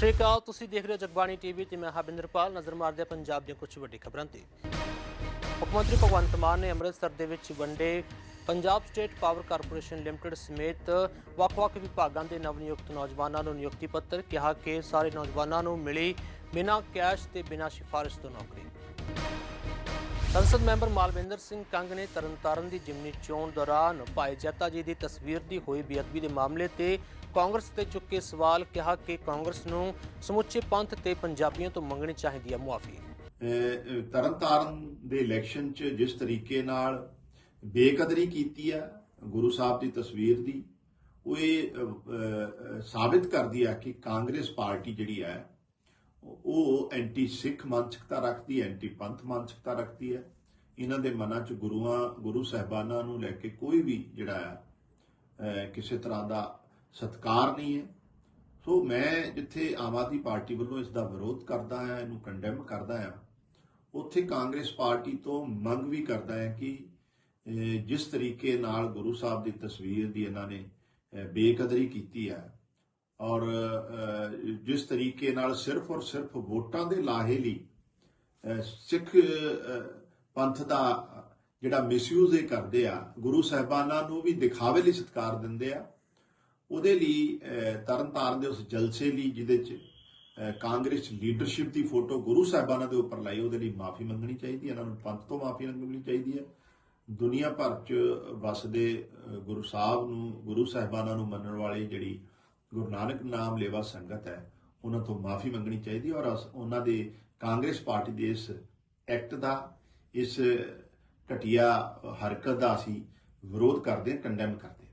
ਸ੍ਰੀ ਅਕਾਲ, ਤੁਸੀਂ ਦੇਖ ਰਹੇ ਹੋ ਜਗਬਾਣੀ ਟੀਵੀ ਤੇ ਮੈਂ ਹਰਬਿੰਦਰਪਾਲ ਨਜ਼ਰ ਮਾਰਦੇ ਪੰਜਾਬ ਦੀਆਂ ਕੁਝ ਵੱਡੀ ਖਬਰਾਂ ਤੇ। ਮੁੱਖ ਮੰਤਰੀ ਭਗਵੰਤ ਮਾਨ ਨੇ ਅੰਮ੍ਰਿਤਸਰ ਦੇ ਵਿੱਚ ਵੰਡੇ Punjab state power corporation limited ਸਮੇਤ ਵੱਖ-ਵੱਖ ਵਿਭਾਗਾਂ ਦੇ ਨਵਨਿਯੁਕਤ ਨੌਜਵਾਨਾਂ ਨੂੰ ਨਿਯੁਕਤੀ ਪੱਤਰ ਕਿਹਾ ਕਿ ਸਾਰੇ ਨੌਜਵਾਨਾਂ ਨੂੰ ਮਿਲੀ ਬਿਨਾਂ ਕੈਸ਼ ਤੇ ਬਿਨਾਂ ਸਿਫਾਰਿਸ਼ ਤੋਂ ਨੌਕਰੀ। ਸੰਸਦ ਮੈਂਬਰ ਮਾਲਵਿੰਦਰ ਸਿੰਘ ਕੰਗ ਨੇ ਤਰਨਤਾਰਨ ਦੀ ਜਿਮਨੀ ਚੋਣ ਦੌਰਾਨ ਭਾਈ ਜੱਤਾ ਜੀ ਦੀ ਤਸਵੀਰ ਦੀ ਹੋਈ ਬੇਅਦਬੀ ਦੇ ਮਾਮਲੇ ਤੇ ਕਾਂਗਰਸ ਤੇ ਚੁੱਕੇ ਸਵਾਲ ਕਿਹਾ ਕਿ ਕਾਂਗਰਸ ਨੂੰ ਸਮੁੱਚੇ ਪੰਥ ਤੇ ਪੰਜਾਬੀਆਂ ਤੋਂ ਮੰਗਣੀ ਚਾਹੀਦੀ ਹੈ ਮੁਆਫੀ। ਤਰਨਤਾਰਨ ਦੇ ਇਲੈਕਸ਼ਨ 'ਚ ਜਿਸ ਤਰੀਕੇ ਨਾਲ ਬੇਕਦਰੀ ਕੀਤੀ ਹੈ ਗੁਰੂ ਸਾਹਿਬ ਦੀ ਤਸਵੀਰ ਦੀ, ਉਹ ਇਹ ਸਾਬਿਤ ਕਰਦੀ ਹੈ ਕਿ ਕਾਂਗਰਸ ਪਾਰਟੀ ਜਿਹੜੀ ਹੈ ਉਹ ਐਂਟੀ ਸਿੱਖ ਮਾਨਸਿਕਤਾ ਰੱਖਦੀ ਹੈ ਐਂਟੀ ਪੰਥ ਮਾਨਸਿਕਤਾ ਰੱਖਦੀ ਹੈ ਇਹਨਾਂ ਦੇ ਮਨਾਂ 'ਚ ਗੁਰੂਆਂ, ਗੁਰੂ ਸਾਹਿਬਾਨਾਂ ਨੂੰ ਲੈ ਕੇ ਕੋਈ ਵੀ ਜਿਹੜਾ ਹੈ ਕਿਸੇ ਤਰ੍ਹਾਂ ਦਾ ਸਤਕਾਰ ਨਹੀਂ ਹੈ। ਸੋ ਮੈਂ ਜਿੱਥੇ ਆਮ ਆਦਮੀ ਪਾਰਟੀ ਵੱਲੋਂ ਇਸ ਦਾ ਵਿਰੋਧ ਕਰਦਾ ਹਾਂ, ਇਹਨੂੰ ਕੰਡੈਮ ਕਰਦਾ ਹਾਂ, ਉੱਥੇ ਕਾਂਗਰਸ ਪਾਰਟੀ ਤੋਂ ਮੰਗ ਵੀ ਕਰਦਾ ਹੈ ਕਿ ਜਿਸ ਤਰੀਕੇ ਨਾਲ ਗੁਰੂ ਸਾਹਿਬ ਦੀ ਤਸਵੀਰ ਦੀ ਇਹਨਾਂ ਨੇ ਬੇਕਦਰੀ ਕੀਤੀ ਹੈ ਔਰ ਜਿਸ ਤਰੀਕੇ ਨਾਲ ਸਿਰਫ ਔਰ ਸਿਰਫ ਵੋਟਾਂ ਦੇ ਲਾਹੇ ਲਈ ਸਿੱਖ ਪੰਥ ਦਾ ਜਿਹੜਾ ਮਿਸਯੂਜ਼ ਇਹ ਕਰਦੇ ਆ, ਗੁਰੂ ਸਾਹਿਬਾਨਾਂ ਨੂੰ ਵੀ ਦਿਖਾਵੇ ਲਈ ਸਤਿਕਾਰ ਦਿੰਦੇ ਆ ਉਹਦੇ ਲਈ ਅਹ, ਤਰਨਤਾਰਨ ਦੇ ਉਸ ਜਲਸੇ ਲਈ ਜਿਹਦੇ ਚ ਕਾਂਗਰਸ ਲੀਡਰਸ਼ਿਪ ਦੀ ਫੋਟੋ ਗੁਰੂ ਸਾਹਿਬਾਨਾਂ ਦੇ ਉੱਪਰ ਲਾਈ ਉਹਦੇ ਲਈ ਮਾਫੀ ਮੰਗਣੀ ਚਾਹੀਦੀ ਹੈ ਇਹਨਾਂ ਨੂੰ ਪੰਥ ਤੋਂ ਮਾਫੀ ਮੰਗਣੀ ਚਾਹੀਦੀ ਹੈ। ਦੁਨੀਆ ਭਰ ਚ ਵਸਦੇ ਗੁਰੂ ਸਾਹਿਬ ਨੂੰ ਗੁਰੂ ਸਾਹਿਬਾਨਾਂ ਨੂੰ ਮੰਨਣ ਵਾਲੀ ਜਿਹੜੀ ਗੁਰੂ ਨਾਨਕ ਨਾਮ ਲੇਵਾ ਸੰਗਤ ਹੈ ਉਹਨਾਂ ਤੋਂ ਮਾਫੀ ਮੰਗਣੀ ਚਾਹੀਦੀ ਔਰ ਅਸ- ਉਹਨਾਂ ਦੇ ਕਾਂਗਰਸ ਪਾਰਟੀ ਦੇ ਇਸ ਐਕਟ ਦਾ ਇਸ ਘਟੀਆ ਹਰਕਤ ਦਾ ਅਸੀਂ ਵਿਰੋਧ ਕਰਦੇ ਹਾਂ ਕੰਡੈਮ ਕਰਦੇ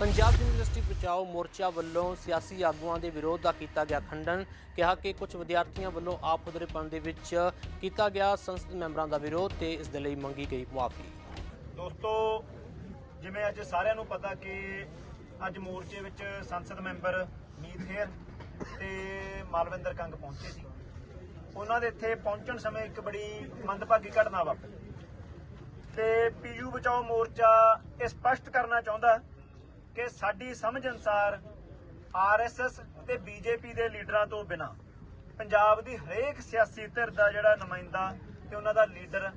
ਪੰਜਾਬ ਯੂਨੀਵਰਸਿਟੀ ਬਚਾਓ ਮੋਰਚਾ ਵੱਲੋਂ ਸਿਆਸੀ ਆਗੂਆਂ ਦੇ ਵਿਰੋਧ ਦਾ ਕੀਤਾ ਗਿਆ ਖੰਡਨ। ਕਿਹਾ ਕਿ ਕੁਝ ਵਿਦਿਆਰਥੀਆਂ ਵੱਲੋਂ ਆਪ ਹੁਦਰੇਪਣ ਦੇ ਵਿੱਚ ਕੀਤਾ ਗਿਆ ਸੰਸਦ ਮੈਂਬਰਾਂ ਦਾ ਵਿਰੋਧ ਤੇ ਇਸ ਦੇ ਲਈ ਮੰਗੀ ਗਈ ਮੁਆਫੀ। ਦੋਸਤੋ, ਜਿਵੇਂ ਅੱਜ ਸਾਰਿਆਂ ਨੂੰ ਪਤਾ ਕਿ ਅੱਜ ਮੋਰਚੇ ਵਿੱਚ ਸੰਸਦ ਮੈਂਬਰ ਮੀਤ ਹੇਰ ਤੇ ਮਾਲਵਿੰਦਰ ਕੰਗ ਪਹੁੰਚੇ ਸੀ। ਉਹਨਾਂ ਦੇ ਇੱਥੇ ਪਹੁੰਚਣ ਸਮੇਂ ਇੱਕ ਬੜੀ ਮੰਦਭਾਗੀ ਘਟਨਾ ਵਾਪਰੀ। ਤੇ ਪੀਯੂ ਬਚਾਓ ਮੋਰਚਾ ਇਹ ਸਪਸ਼ਟ ਕਰਨਾ ਚਾਹੁੰਦਾ ਕਿ ਸਾਡੀ ਸਮਝ ਅਨਸਾਰ ਆਰਐਸਐਸ ਤੇ ਬੀਜੇਪੀ ਦੇ ਲੀਡਰਾਂ ਤੋਂ ਬਿਨਾ ਪੰਜਾਬ ਦੀ ਹਰੇਕ ਸਿਆਸੀ ਧਿਰ ਦਾ ਜਿਹੜਾ ਨੁਮਾਇੰਦਾ ਤੇ ਉਹਨਾਂ ਦਾ ਲੀਡਰ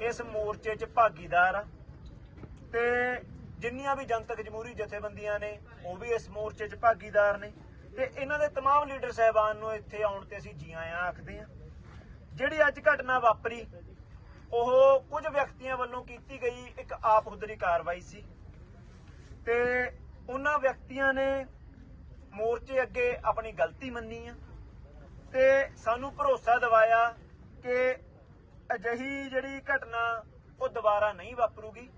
ਇਸ ਮੋਰਚੇ 'ਚ ਭਾਗੀਦਾਰ ਆ ਤੇ ਜਿੰਨੀਆਂ ਵੀ ਜਨਤਕ ਜਮਹੂਰੀ ਜਥੇਬੰਦੀਆਂ ਨੇ ਉਹ ਵੀ ਇਸ ਮੋਰਚੇ 'ਚ ਭਾਗੀਦਾਰ ਨੇ ਤੇ ਇਹਨਾਂ ਦੇ तमाम ਲੀਡਰ ਸਹਿਬਾਨ ਨੂੰ ਇੱਥੇ ਆਉਣ ਤੇ ਅਸੀਂ ਜੀ ਆਇਆਂ ਆਖਦੇ ਹਾਂ ਜਿਹੜੀ ਅੱਜ ਘਟਨਾ ਵਾਪਰੀ ਉਹ ਕੁਝ ਵਿਅਕਤੀਆਂ ਵੱਲੋਂ ਕੀਤੀ ਗਈ ਇੱਕ ਆਪਹੁਦਰੀ ਕਾਰਵਾਈ ਸੀ ਤੇ ਉਹਨਾਂ ਵਿਅਕਤੀਆਂ ਨੇ ਮੋਰਚੇ ਅੱਗੇ ਆਪਣੀ ਗਲਤੀ ਮੰਨੀ ਆ ਤੇ ਸਾਨੂੰ ਭਰੋਸਾ ਦਿਵਾਇਆ ਕਿ ਅਜਿਹੀ ਜਿਹੜੀ ਘਟਨਾ ਉਹ ਦੁਬਾਰਾ ਨਹੀਂ ਵਾਪਰੂਗੀ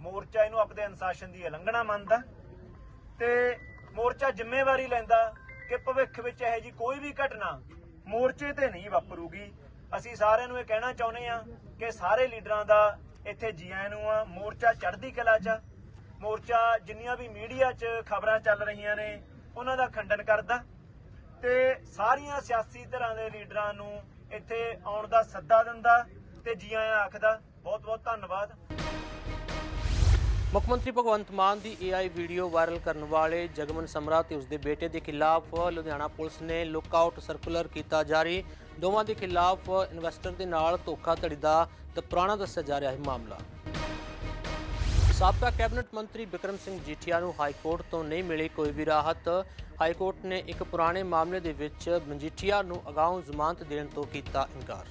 ਮੋਰਚਾ ਇਹਨੂੰ ਆਪਣੇ ਅਨੁਸ਼ਾਸਨ ਦੀ ਉਲੰਘਣਾ ਮੰਨਦਾ ਤੇ ਮੋਰਚਾ ਜ਼ਿੰਮੇਵਾਰੀ ਲੈਂਦਾ ਕਿ ਭਵਿੱਖ ਵਿੱਚ ਇਹੋ ਜੀ ਕੋਈ ਵੀ ਘਟਨਾ ਮੋਰਚੇ ਤੇ ਨਹੀਂ ਵਾਪਰੂਗੀ ਅਸੀਂ ਸਾਰਿਆਂ ਨੂੰ ਇਹ ਕਹਿਣਾ ਚਾਹੁੰਦੇ ਆ ਕਿ ਸਾਰੇ ਲੀਡਰਾਂ ਦਾ ਇੱਥੇ ਜੀ ਆਇਆਂ ਨੂੰ ਆ, ਮੋਰਚਾ ਚੜ੍ਹਦੀ ਕਲਾ 'ਚ ਆ। ਮੋਰਚਾ ਜਿੰਨੀਆਂ ਵੀ ਮੀਡੀਆ 'ਚ ਖਬਰਾਂ ਚੱਲ ਰਹੀਆਂ ਨੇ, ਉਹਨਾਂ ਦਾ ਖੰਡਨ ਕਰਦਾ। ਤੇ ਸਾਰੀਆਂ ਸਿਆਸੀ ਧਿਰਾਂ ਦੇ ਲੀਡਰਾਂ ਨੂੰ ਇੱਥੇ ਆਉਣ ਦਾ ਸੱਦਾ ਦਿੰਦਾ ਤੇ ਜੀ ਆਇਆਂ ਆਖਦਾ ਬਹੁਤ ਬਹੁਤ ਧੰਨਵਾਦ। ਮੁੱਖ ਮੰਤਰੀ ਭਗਵੰਤ ਮਾਨ ਦੀ AI ਵੀਡੀਓ ਵਾਇਰਲ ਕਰਨ ਵਾਲੇ ਜਗਮਨ ਸਮਰਾ ਤੇ ਉਸਦੇ ਬੇਟੇ ਦੇ ਖਿਲਾਫ ਲੁਧਿਆਣਾ ਪੁਲਿਸ ਨੇ ਲੁੱਕਆਊਟ ਸਰਕੂਲਰ ਕੀਤਾ ਜਾਰੀ। ਦੋਵਾਂ ਦੇ ਖਿਲਾਫ ਇਨਵੈਸਟਰ ਦੇ ਨਾਲ ਧੋਖਾਧੜੀ ਦਾ ਤੇ, ਪੁਰਾਣਾ ਦੱਸਿਆ ਜਾ ਰਿਹਾ ਹੈ ਮਾਮਲਾ। ਸਾਬਕਾ ਕੈਬਨਿਟ ਮੰਤਰੀ ਬਿਕਰਮ ਸਿੰਘ ਜੀਠੀਆ ਨੂੰ ਹਾਈ ਕੋਰਟ ਤੋਂ ਨਹੀਂ ਮਿਲੀ ਕੋਈ ਵੀ ਰਾਹਤ। ਹਾਈ ਕੋਰਟ ਨੇ ਇੱਕ ਪੁਰਾਣੇ ਮਾਮਲੇ ਦੇ ਵਿੱਚ ਮਜੀਠੀਆ ਨੂੰ ਅਗਾਊਂ ਜ਼ਮਾਨਤ ਦੇਣ ਤੋਂ ਕੀਤਾ ਇਨਕਾਰ।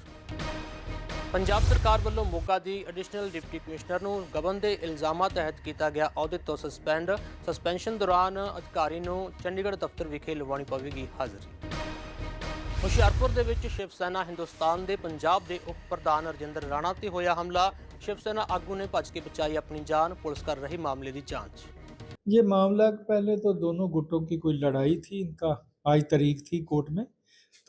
ਪੰਜਾਬ ਸਰਕਾਰ ਵੱਲੋਂ ਮੋਗਾ ਦੀ ਐਡੀਸ਼ਨਲ ਡਿਪਟੀ ਕਮਿਸ਼ਨਰ ਨੂੰ ਗਬਨ ਦੇ ਇਲਜ਼ਾਮਾਂ ਤਹਿਤ ਕੀਤਾ ਗਿਆ ਅਹੁਦੇ ਤੋਂ ਸਸਪੈਂਡ। ਸਸਪੈਂਸ਼ਨ ਦੌਰਾਨ ਅਧਿਕਾਰੀ ਨੂੰ ਚੰਡੀਗੜ੍ਹ ਦਫ਼ਤਰ ਵਿਖੇ ਲਵਾਉਣੀ ਪਵੇਗੀ ਹਾਜ਼ਰੀ। ਹੁਸ਼ਿਆਰਪੁਰ ਦੇ ਵਿੱਚ ਸ਼ਿਵ ਸੈਨਾ ਹਿੰਦੁਸਤਾਨ ਦੇ ਪੰਜਾਬ ਦੇ ਉਪ ਪ੍ਰਧਾਨ ਰਜਿੰਦਰ ਰਾਣਾ ਤੇ ਹੋਇਆ ਹਮਲਾ। शिवसेना आगू ने भज के बचाई अपनी जान पुलिस कर रही मामले की जाँच ये मामला पहले तो दोनों गुटों की कोई लड़ाई थी, इनका आज तारीख थी कोर्ट में।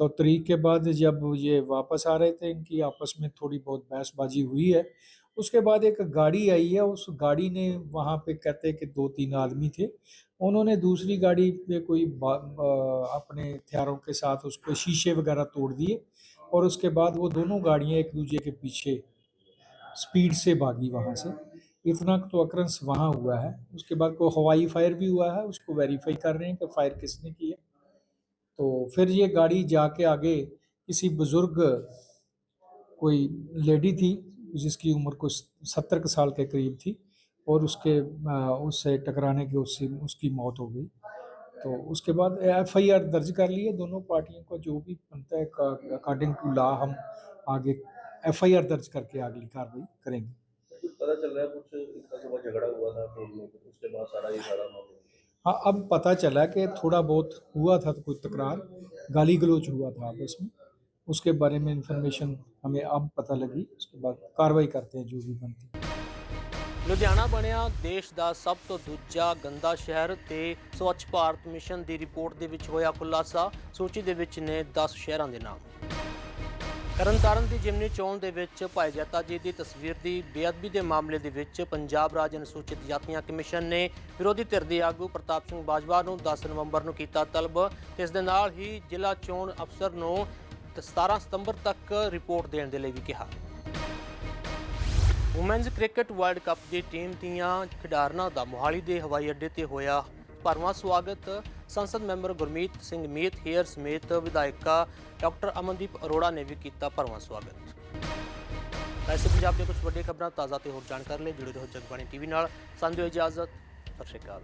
तो तारीख के बाद जब ये वापस आ रहे थे, इनकी आपस में थोड़ी बहुत बहसबाजी हुई है। उसके बाद एक गाड़ी आई है, उस गाड़ी ने वहाँ पे कहते कि दो तीन आदमी थे। उन्होंने दूसरी गाड़ी पे कोई अपने हथियारों के साथ उसके शीशे वगैरह तोड़ दिए और उसके बाद वो दोनों गाड़ियाँ एक दूसरे के पीछे स्पीड से भागी वहाँ से। इतना तो अक्रंस वहाँ हुआ है। उसके बाद को हवाई फायर भी हुआ है। उसको वेरीफाई कर रहे हैं कि फायर किसने किया तो फिर ये गाड़ी जाके आगे किसी बुज़ुर्ग कोई लेडी थी, जिसकी उम्र कुछ सत्तर के साल के करीब थी और उसके उससे टकराने की उससे, उसकी मौत हो गई। तो उसके बाद एफ़ आई आर दर्ज कर लिए दोनों पार्टियों का जो भी बनता है अकॉर्डिंग टू लॉ हम आगे एफ आई आर दर्ज करके अगली कार्रवाई करेंगे कुछ पता चल रहा है कुछ इनका सुबह झगड़ा हुआ था तो उसके बाद सारा ये सारा मामला हाँ अब पता चला कि थोड़ा बहुत हुआ था तो कोई तकरार गाली गलोच हुआ था आपस में उसके बारे में इंफॉर्मेशन हमें अब पता लगी उसके बाद कार्रवाई करते हैं जो भी बनती है ਲੁਧਿਆਣਾ ਬਣਿਆ ਦੇਸ਼ ਦਾ ਸਭ ਤੋਂ ਦੂਜਾ ਗੰਦਾ ਸ਼ਹਿਰ ਤੇ ਸਵੱਛ ਭਾਰਤ ਮਿਸ਼ਨ ਦੀ ਰਿਪੋਰਟ ਦੇ ਵਿੱਚ ਹੋਇਆ ਖੁਲਾਸਾ ਸੂਚੀ ਦੇ ਵਿੱਚ ਨੇ 10 ਸ਼ਹਿਰਾਂ ਦੇ ਨਾਮ ਤਰਨਤਾਰਨ ਦੀ ਜਿਮਨੀ ਚੋਣ ਦੇ ਵਿੱਚ ਭਾਈ ਜੱਤਾ ਜੀ ਦੀ ਤਸਵੀਰ ਦੀ ਬੇਅਦਬੀ ਦੇ ਮਾਮਲੇ ਦੇ ਵਿੱਚ ਪੰਜਾਬ ਰਾਜ ਅਨੁਸੂਚਿਤ ਜਾਤੀਆਂ ਕਮਿਸ਼ਨ ਨੇ ਵਿਰੋਧੀ ਧਿਰ ਦੇ ਆਗੂ ਪ੍ਰਤਾਪ ਸਿੰਘ ਬਾਜਵਾ ਨੂੰ 10 ਨਵੰਬਰ ਨੂੰ ਕੀਤਾ ਤਲਬ। ਤੇ ਇਸ ਦੇ ਨਾਲ ਹੀ ਜ਼ਿਲ੍ਹਾ ਚੋਣ ਅਫਸਰ ਨੂੰ 17 ਸਤੰਬਰ ਤੱਕ ਰਿਪੋਰਟ ਦੇਣ ਦੇ ਲਈ ਵੀ ਕਿਹਾ। ਵੂਮੈਨਜ਼ ਕ੍ਰਿਕਟ ਵਰਲਡ ਕੱਪ ਦੀ ਟੀਮ ਦੀਆਂ ਖਿਡਾਰਨਾਂ ਦਾ ਮੋਹਾਲੀ ਦੇ ਹਵਾਈ ਅੱਡੇ ਤੇ ਹੋਇਆ ਭਰਵਾਂ ਸਵਾਗਤ। ਸੰਸਦ ਮੈਂਬਰ ਗੁਰਮੀਤ ਸਿੰਘ ਮੀਤ, ਹੇਅਰ ਸਮੇਤ ਵਿਧਾਇਕਾ ਡਾਕਟਰ ਅਮਨਦੀਪ ਅਰੋੜਾ ਨੇ ਵੀ ਕੀਤਾ ਭਰਵਾਂ ਸਵਾਗਤ। ਐਸੇ ਪੰਜਾਬ ਦੇ ਕੁਝ ਵੱਡੀਆਂ ਖਬਰਾਂ ਤਾਜ਼ਾ ਤੇ ਹੋਰ ਜਾਣਕਾਰੀ ਲਈ ਜੁੜੇ ਰਹੋ ਜਗਬਾਣੀ ਟੀਵੀ ਨਾਲ। ਸੰਦਿਓ ਇਜਾਜ਼ਤ, ਸਤਿ ਸ਼੍ਰੀ ਅਕਾਲ।